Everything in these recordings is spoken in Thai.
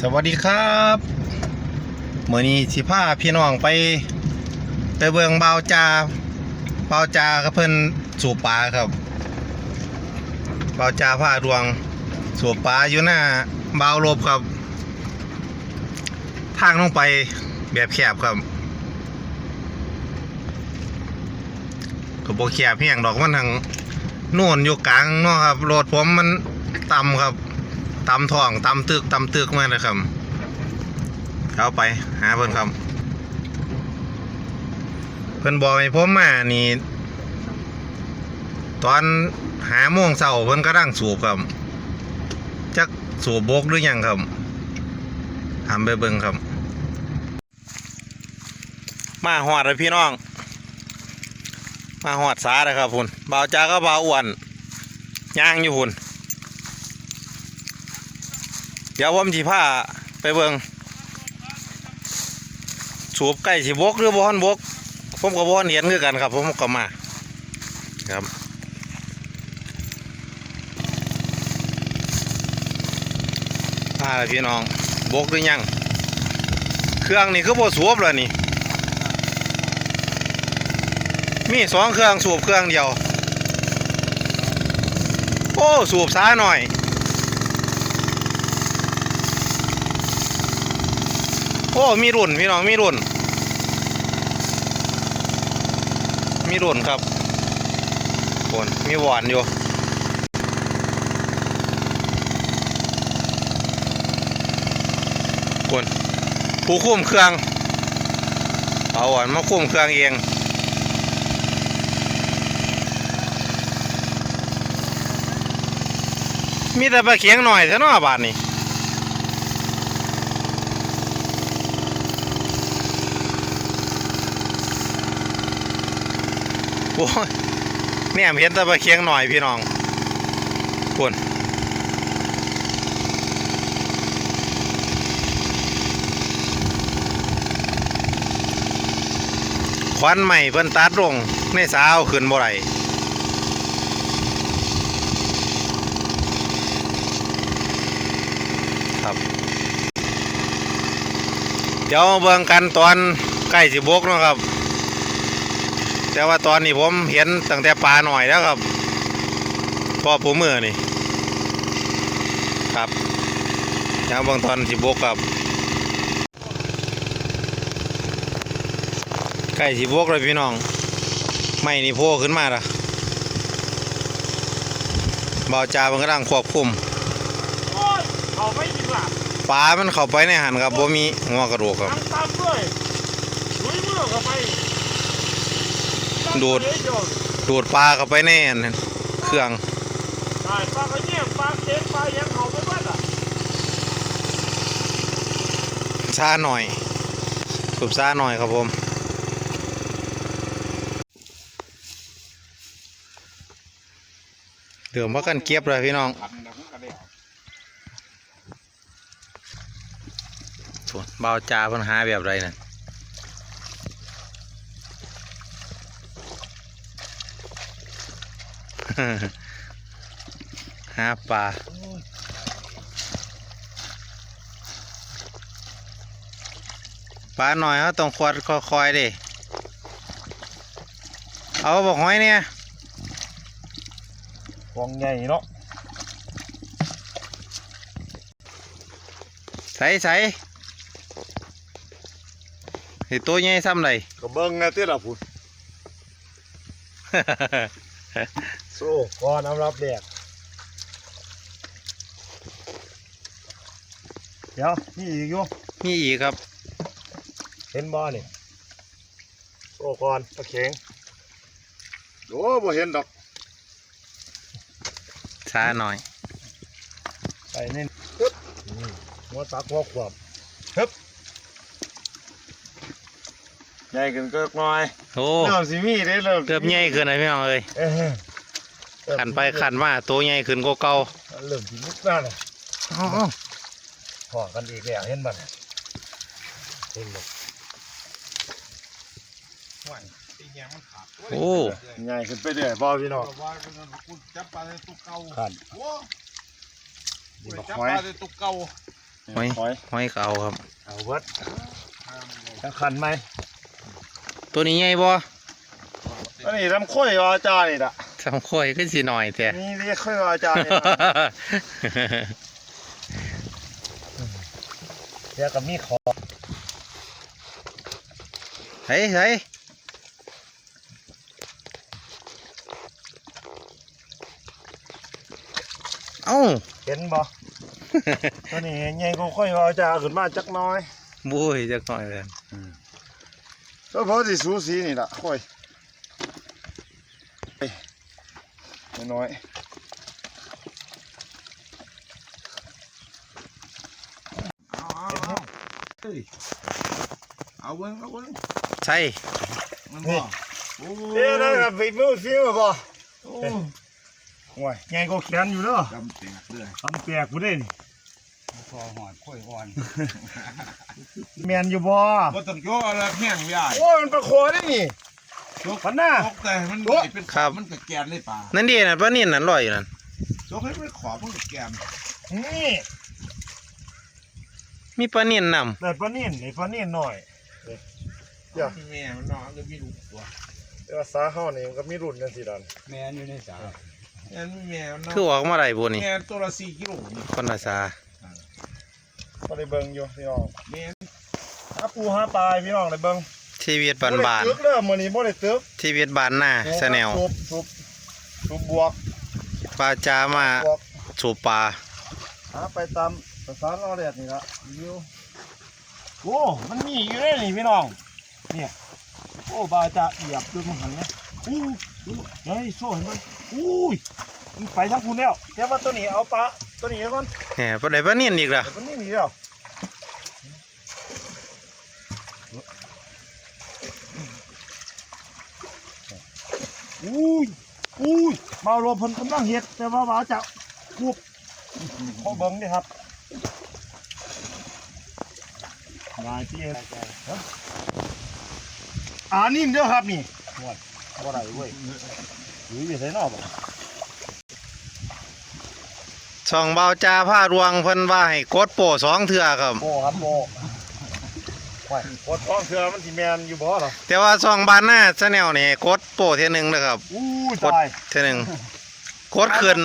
สวัสดีครับเมื่อนี้สิพาพี่น้องไป ไปเบิงเบาจาเบาจากับเพิ่นสูบปลาครับเบาจาผ้าดวงสูบปลาอยู่หน้าเบาลบครับ ทางลงไปแบบแคบครับก็บ่แคบเพียงดอกมันทางโน่นอยู่กลางเนาะครับรถผมมันต่ำครับ ตำท้องตำตึกตำตึกมาเลยครับเอาไปหาเพิ่นครับเพิ่นบอกให้ผมมานี่ ตอนหาโมงเช้าเพิ่นก็ร่างสูบครับจักสูบบกหรือยังครับทำไปเบิ่งครับ มาหอดเลยพี่น้อง มาหอดสาเลยครับพุ่นเบาวจาก็เบาอ้วนย่างอยู่พุ่น เดี๋ยวผมสิพาไปเบิงสูบไก่สิบกหรือบอนบกผมกับบอนเห็นคือกันครับ ผมก็มาครับพาเลยพี่น้องบกหรือยัง เครื่องนี่คือบ่สูบเลยนี่ มีสองเครื่องสูบเครื่องเดียว โอ้ สูบช้าหน่อย โอ้มีรุ่นพี่น้องมีรุ่น มีรุ่นครับคนมีหวานอยู่คนผู้คุมเครื่องเอาหวานมาคุมเครื่องเองมีแต่ปลาเขียงหน่อยเท่านั้นบาทนี่ โอ้ยเนี่ยเห็นแต่ปเคียงหน่อยพี่น้องคุณควันใหม่เพิ่นตัดลงในสาวขึ้นบ่ไรครับ เดี๋ยวมาเบิ่งกันตอนใกล้สิบกนะครับ แต่ว่าตอนนี้ผมเห็นตั้งแต่ปลาหน่อยแล้วครับพ่อผมมือนี่ครับยังบางตอนสิบกครับใกล้สิบกเลยพี่น้อง ไม่นี่โผล่ขึ้นมาละเบาจามันก็ดังควบคุมโอ้ยเขาไม่ยิงหลับปลามันเข้าไปในหันครับบ่มีหัวกระดูกครับทั้งตามด้วยลุยมือเข้าไป ดูดดูดปลาเข้าไปในอันนั้นเครื่องใช่ปลากระเนียงปลาเค็มปลายังเขาไปบ้านอะช้าหน่อยสูบช้าหน่อยครับผมเดือมว่ากันเก็บเลยพี่น้องส่วนเบาจ่าเพันหาแบบไรนะ หาปลาปลาหน่อยเขาต้องควดคอยๆดิเอาบอกหอยเนี่ยฟองใหญ่เนาะใส่ใส่ไอตัวใหญ่ซ้ำเล ยก็เบิ้งไงเตี้ยละพุ่นโซ่ก้อนน้ำรับแดดเดี๋ยวนี่อีกอยู่มีอีกครับ เห็นบ่อนี่โซ่ก้อนตะเข็งโอ้บ่เห็นดอกช้าหน่อย ใส่นี่ปึ๊บนี่หัวตักหัวขวบฮึบใหญ่ขึ้นก็น้อยโอ้เริ่มสิมีได้เริ่มเกือบใหญ่ขึ้นเลยพี่น้องเอ้ย เอ้ย ขันไปขันมาตัวใหญ่ขึ้นกว่าเก่าเริ่มสิมุกแล้วนะอ้าวพอกันอีกแล้วเห็นบ่เนี่ยเห็นบ่โอ้ใหญ่ขึ้นไปเรื่อยบ่พี่น้องว่าคุณจับปลาในตุกเก่าขันโอ้นี่ยบักจับหอยปลาในตุกเก่าหอยหอยหอยก็เอาครับเอาเบิดจังคันไหมตัวนี้ใหญ่บ่อันนี้ลำข้อยวาจานี่ละ สำค่อยขึ้นสิหน่อยแต่นี่เรียกข้อยวาจานี่ล่ะเรียกกับมีขอเฮ้ยเฮ้ยเอ้าเห็นบ่ตัวนี้ใหญ่กว่าข้อยวาจาขึ้นมาจักหน้อยบุ้ยจักหน่อยเลยก็เพราะสิสูสีนี่ละข้อยเอ้ย น้อยเอาเบิ้งเอาเบิ้งใช่มันบ่โอ้ๆเอ้ยนะครับฝีมือฝีมือบ่โอ้ยใหญ่กว่าแขนอยู่เด้อจำเตียกเลยทำแปลกกูได้นี่คอหอดค่อยอ่อนแมนอยู่บ่บ่ต้องโยอะไรแห้งไม่ได้โอ้ยมันประโคได้นี่ ยกพันหน้า ตกแต่มันไม่เป็นขอบมันก็แกนได้ป่านั่นดีนะป้านี่นั่นลอยอยู่นั่นยกให้มันขอบมันก็แกนนี่มีปลาเนียนนแต่ปลานิ่นไอ้ปลานิ่นหน่อย เดี๋ยว แม่มันนอนก็มีลูกตัวแต่ว่าสาเฮานี่มันก็มีรุ่นจังซี่ดันแม่อยู่ในสาแม่แม่มันนำอนคือออกมาได้บุนี่แม่ตัวละสี่กิโลนี่คนละซาก็ได้เบิ่งอยู่พี่น้องแม่หาปูหาปลาให้พี่น้องได้เบิ่ง ชีวิตบานบานบ่ได้ตึกเด้อมื้อนี้บ่ได้ตึกชีวิตบานหน้าชาแนลสูบสูบสูบบวกปลาจามาบวกสูบปลาหาไปตามภาษาเราแดดนี่ละอยู่โอ้ มันมีอยู่เลยนี่พี่น้อง เนี่ย โอ้บาจะเหยียบด้วยมันหันนะอู้อู้เฮ้ยโซ่เห็นมันอุ้ยมันไปทั้งคุณแล้วเดี๋ยวว่าตัวนี้เอาปลาตัวนี้เอาก่อนแหมปลาได้ปลาเนียนอีกล่ะเดี๋ยวตัวนี้มีแล้ว อุ้ยอุ้ยมาโลเพนกำลังเห็ด แต่ว่าบาจะควบพอเบิ้งดิครับนายที่เอ็ดฮะอ่านี่เด้อครับนี่หมดบ่ได้เว้ยหรืออยู่ไสนอกบ่ช่องเบาจาผ้ารวงเพิ่นว่าให้กดโป้สองเทื่อครับโบครับโบ ไว้กดท้องเสือมันสิแมนอยู่บ่หรอแต่ว่าช่องบานหน้าชาแนลนี่กดโป้เท่ยหนึงนะครับอู้กดตายเท่ยหนึงกดขึ้น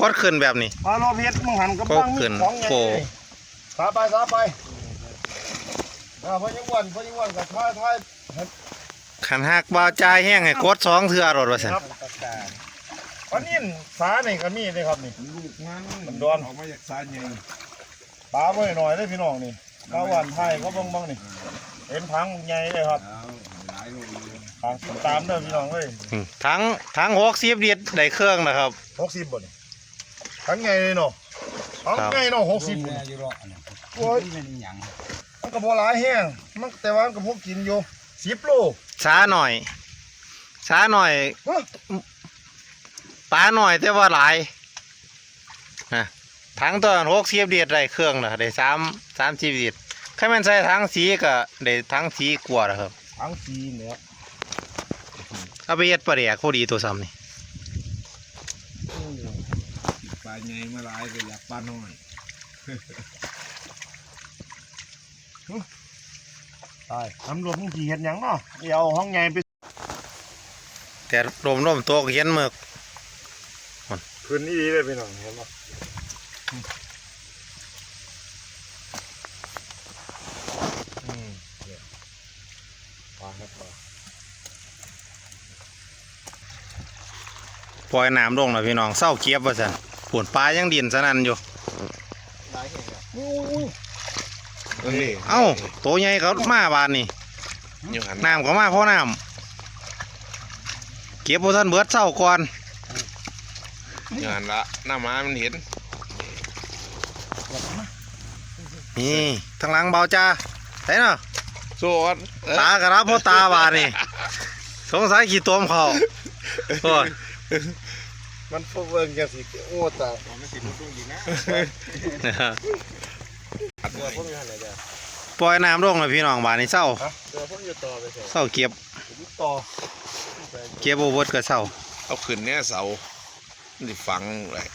กดขึ้นแบบนี้ปลาโลเพชรมึงหันกับก็บังมีขึ้นของไงโผล่สาไปสาไปอ่าพอยังวันพอยังวันกับท้ายท้ายขันหักเบาจาแห้งให้กดสองเทื่อรถว่าซั่นครับวันนี้สานี่ก็มีเลยครับนี่ลูกมันมันโดนออกมาจากสายใหญ่ปลาไว้หน่อยเลยพี่น้องนี่ ปลาหวานไทยก็บังบังนี่เห็นพังใหญ่เลยครับเอาหลายโลอยู่พังตามเด้อพี่น้องเลยอืมทั้งทั้ง60ลิตรได้เครื่องนะครับหกสิบบาทนี่พังใหญ่เลยเนาะพังครับใหญ่เนาะหกสิบแม่อยู่รออันนั้นโอ้ยมันหยังมันก็บ่หลายแห้งมันแต่ว่ามันก็พวกกินอยู่สิบโลช้าหน่อยช้าหน่อยฮะปลาหน่อยแต่ว่าหลายนะ ทั้งตัวหกสิบลิตรได้เครื่องนะได้สามสามสิบลิตรแค่มันใส่ทั้งสีก็ได้ทั้งสีกว่าแล้วครับพังสีเนี่ยเอาไปเย็ดปลาแดกพอดีตัวซ้ำนี่ปลาใหญ่มาหลายก็อยากปลาน้อยตายตำรวจมึงขี่เห็ดหยังเนาะเดี๋ยวเอาห้องใหญ่ไปแต่ลมลมตัวก็เห็นหมึกคืนนี้ดีเลยพี่น้องเห็นป่ะ อืมเนี่ยปลาครับปลาปล่อยน้ำลงแล้วพี่น้องเศร้าเกียบว่าสันปวดปลายังดินสนั่นอยู่อุ้ยเฮ้ยเอ้าตัวใหญ่เขามาบานนี่อยู่หันน้ำก็มาเพราะน้ำเก็บพวท่านเบิดเศร้าก่อนอยู่หันละหน้าม้ามันเห็น นี่ทางหลังเบาจ้าไหนเนาะโซนตากระรับเพราะตาบานนี่สงสัยขี้ตัวมเขาโอ้ยมันพวกเบิ่งจังสิโอ้ตายมันสิลุงอีกนะเดี๋ยวพวกนี้หันไหนเดี๋ยวปล่อยน้ำลงเลยพี่น้องบานนี่เศร้าฮะเดี๋ยวพวกนี้ต่อไปเถอะเศร้าเก็บผมต่อเก็บโอเวิร์ดก็เศร้าเอาขึ้นเนี่ยเสามันสิฝังเลย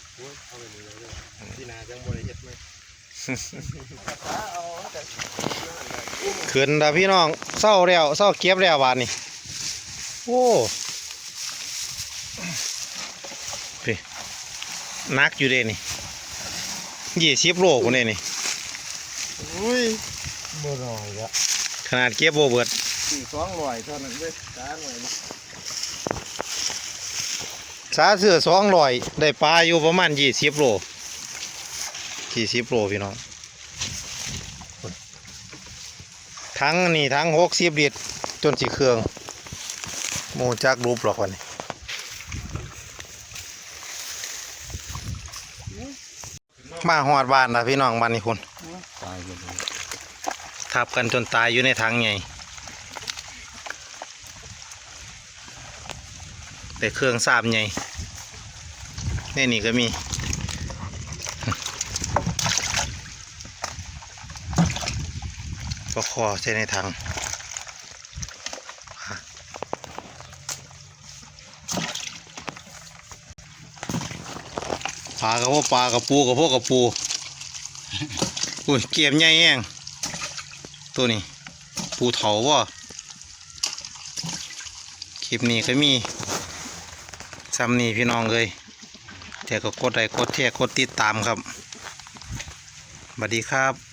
เอาไปนี่เลยที่นาจังบริเฮ็ดไหมขึ้นดาพี่น้องเศร้าแล้วเศร้าเก็บแล้วบาดนี้โอ้พี่นักอยู่เด้นี่ยี่สิบโลกูเนี่ยนี่อุ้ยบ่น้อยละขนาดเก็บโบเบิดสี่สองร้อยเท่านั้นเว้ยสามร้อยสาเสือสองร้อยได้ปลาอยู่ประมาณยี่สิบโล ยี่สิบโลพี่น้อง ทั้งนี่ทั้งหกสิบลิตรจนสีเครื่องโมจักรูปหรอกวันนี้มาหอดบ้านนะพี่น้องบ้านนี้คุณตายกันทับกันจนตายอยู่ในถังใหญ่แต่เครื่องสามใหญ่นี่นี่ก็มี ก็คอใส่ในถังปลากระพวกปลากระปูกระพวกกระปูอุ้ยเกียมใหญ่แองตัวนี้ ปูเถาว่คลิปนี้ก็มีซ้ำนี่พี่น้องเลยแต่ก็กดไลค์กดแชร์กดติดตามครับสวัสดีครับ